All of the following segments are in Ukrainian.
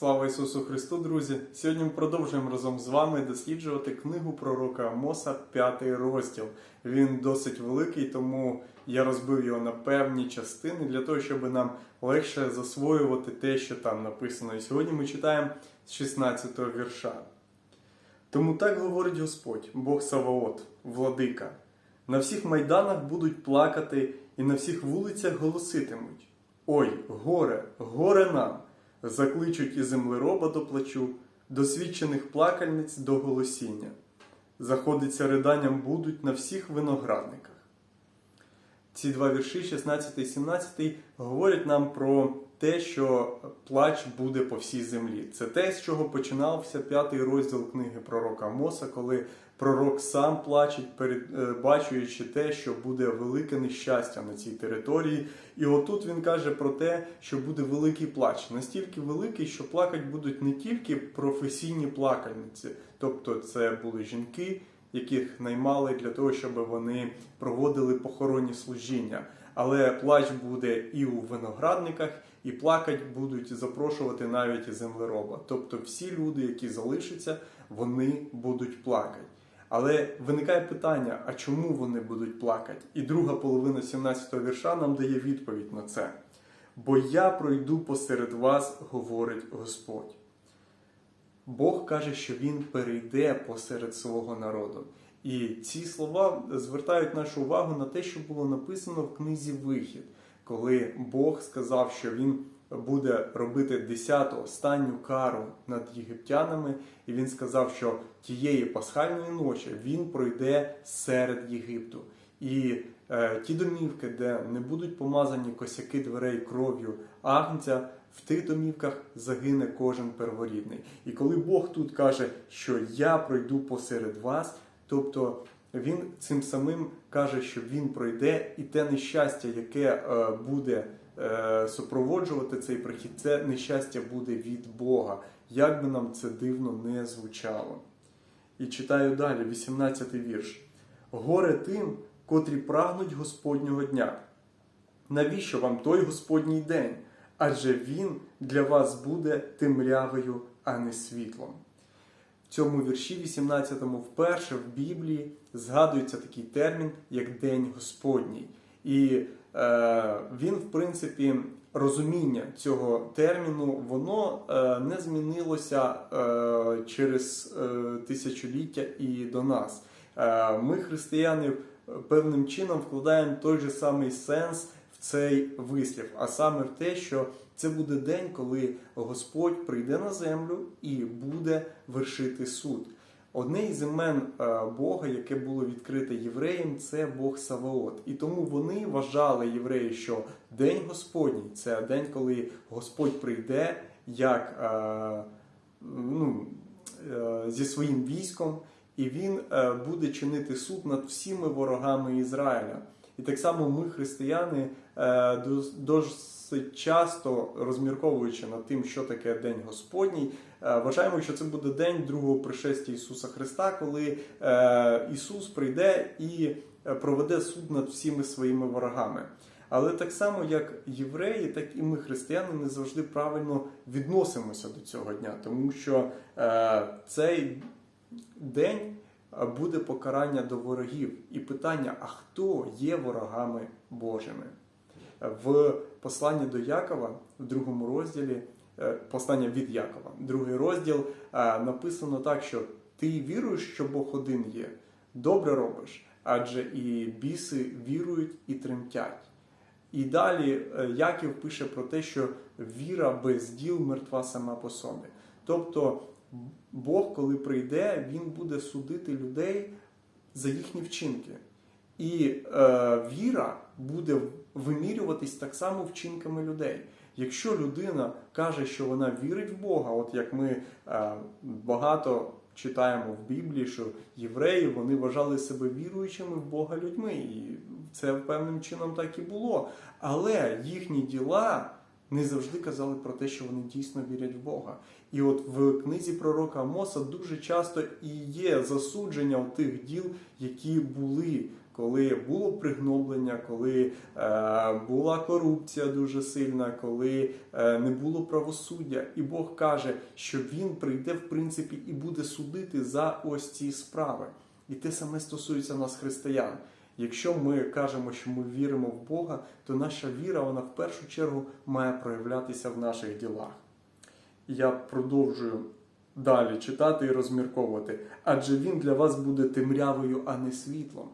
Слава Ісусу Христу, друзі! Сьогодні ми продовжуємо разом з вами досліджувати книгу пророка Амоса, п'ятий розділ. Він досить великий, тому я розбив його на певні частини для того, щоб нам легше засвоювати те, що там написано. І сьогодні ми читаємо з 16-го вірша. Тому так говорить Господь, Бог Саваот, владика. На всіх майданах будуть плакати і на всіх вулицях голоситимуть. Ой, горе, горе нам! Закличуть і землероба до плачу, досвідчених плакальниць до голосіння. Заходиться риданням будуть на всіх виноградниках. Ці два вірші, 16 і 17, говорять нам про те, що плач буде по всій землі. Це те, з чого починався п'ятий розділ книги пророка Моса, коли пророк сам плачеть, перед, е, те, що буде велике нещастя на цій території. І отут він каже про те, що буде великий плач, настільки великий, що плакать будуть не тільки професійні плакальниці, тобто це були жінки, яких наймали для того, щоб вони проводили похоронні служіння. Але плач буде і у виноградниках, і плакать будуть запрошувати навіть землероба. Тобто всі люди, які залишаться, вони будуть плакати. Але виникає питання: а чому вони будуть плакати? І друга половина 17-го вірша нам дає відповідь на це. Бо я пройду посеред вас, говорить Господь. Бог каже, що Він перейде посеред свого народу. І ці слова звертають нашу увагу на те, що було написано в книзі Вихід, коли Бог сказав, що Він буде робити десяту останню кару над єгиптянами, і він сказав, що тієї пасхальної ночі він пройде серед Єгипту. І е, ті домівки, де не будуть помазані косяки дверей кров'ю агнця, в тих домівках загине кожен перворідний. І коли Бог тут каже, що я пройду посеред вас, тобто він цим самим каже, що він пройде, і те нещастя, яке е, буде е, супроводжувати цей прихід, це нещастя буде від Бога, як би нам це дивно не звучало. І читаю далі, 18 вірш. Горе тим, котрі прагнуть Господнього дня. Навіщо вам той Господній день? Адже він для вас буде темрявою, а не світлом. В цьому вірші 18-му вперше в Біблії згадується такий термін, як День Господній. І е, він, в принципі, розуміння цього терміну, воно е, не змінилося е, через е, тисячоліття і до нас. Е, ми, християни, певним чином вкладаємо той же самий сенс в цей вислів, а саме в те, що це буде день, коли Господь прийде на землю і буде вершити суд. Одне із імен е, Бога, яке було відкрите євреям, це Бог Саваот. І тому вони вважали євреї, що День Господній це день, коли Господь прийде як е, ну, е, зі своїм військом, і він е, буде чинити суд над всіми ворогами Ізраїля. І так само ми, християни, е, досить часто розмірковуючи над тим, що таке День Господній, е, вважаємо, що це буде день другого пришестя Ісуса Христа, коли Ісус прийде і проведе суд над всіми своїми ворогами. Але так само, як євреї, так і ми, християни, не завжди правильно відносимося до цього дня, тому що цей день буде покарання до ворогів. І питання: а хто є ворогами Божими? В посланні до Якова, в другому розділі, е, послання від Якова, другий розділ е, написано так, що ти віруєш, що Бог один є, добре робиш, адже і біси вірують і тремтять. І далі е, Яків пише про те, що віра без діл мертва сама по собі. Тобто Бог, коли прийде, Він буде судити людей за їхні вчинки. І е, віра буде вимірюватись так само вчинками людей. Якщо людина каже, що вона вірить в Бога, от як ми е, багато читаємо в Біблії, що євреї вони вважали себе віруючими в Бога людьми, і це певним чином так і було. Але їхні діла не завжди казали про те, що вони дійсно вірять в Бога. І от в книзі пророка Амоса дуже часто і є засудження у тих діл, які були коли було пригноблення, коли е, була корупція дуже сильна, коли е, не було правосуддя. І Бог каже, що Він прийде в принципі і буде судити за ось ці справи. І те саме стосується нас, християн. Якщо ми кажемо, що ми віримо в Бога, то наша віра, вона в першу чергу має проявлятися в наших ділах. Я продовжую далі читати і розмірковувати, адже він для вас буде темрявою, а не світлом.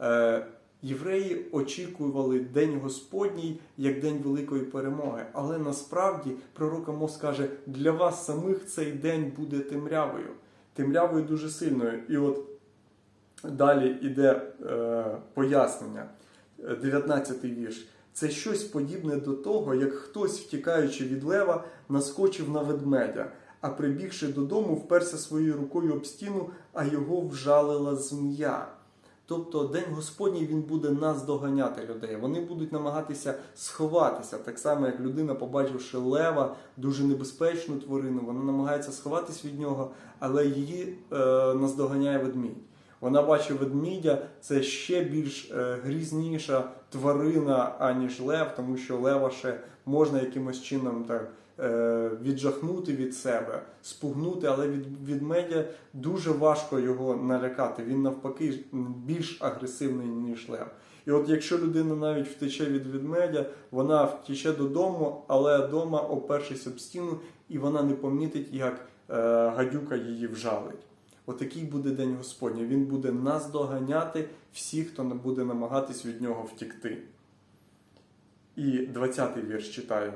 Е, євреї очікували День Господній як день великої перемоги, але насправді пророк Амос каже, для вас самих цей день буде темрявою, темрявою дуже сильною. І от далі йде пояснення, Е, 19 вірш. Це щось подібне до того, як хтось, втікаючи від лева, наскочив на ведмедя, а прибігши додому, вперся своєю рукою об стіну, а його вжалила змія. Тобто День Господній він буде нас доганяти людей. Вони будуть намагатися сховатися, так само як людина, побачивши лева, дуже небезпечну тварину, вона намагається сховатись від нього, але її е, наздоганяє ведмідь. Вона бачить ведмідя, це ще більш е, грізніша тварина, аніж лев, тому що лева ще можна якимось чином так е, віджахнути від себе, спугнути, але від ведмедя дуже важко його налякати. Він навпаки більш агресивний, ніж лев. І от якщо людина навіть втече від ведмедя, вона втече додому, але вдома опершись об стіну, і вона не помітить, як е, гадюка її вжалить. Отакий буде день Господній. Він буде нас доганяти всіх, хто не буде намагатись від нього втікти. І 20-й вірш читаю.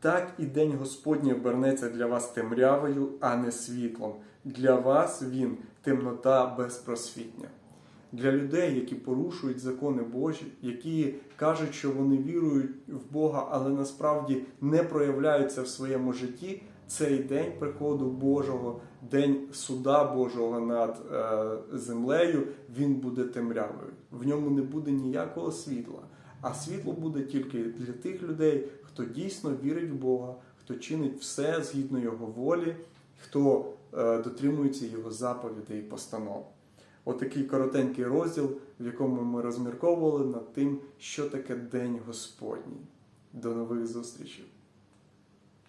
Так і день Господній обернеться для вас темрявою, а не світлом. Для вас він темнота безпросвітня. Для людей, які порушують закони Божі, які кажуть, що вони вірують в Бога, але насправді не проявляються в своєму житті, цей день приходу Божого, день суда Божого над е, землею, він буде темрявою. В ньому не буде ніякого світла. А світло буде тільки для тих людей, хто дійсно вірить в Бога, хто чинить все згідно Його волі, хто е, дотримується Його заповідей і постанов. Отакий коротенький розділ, в якому ми розмірковували над тим, що таке День Господній. До нових зустрічей!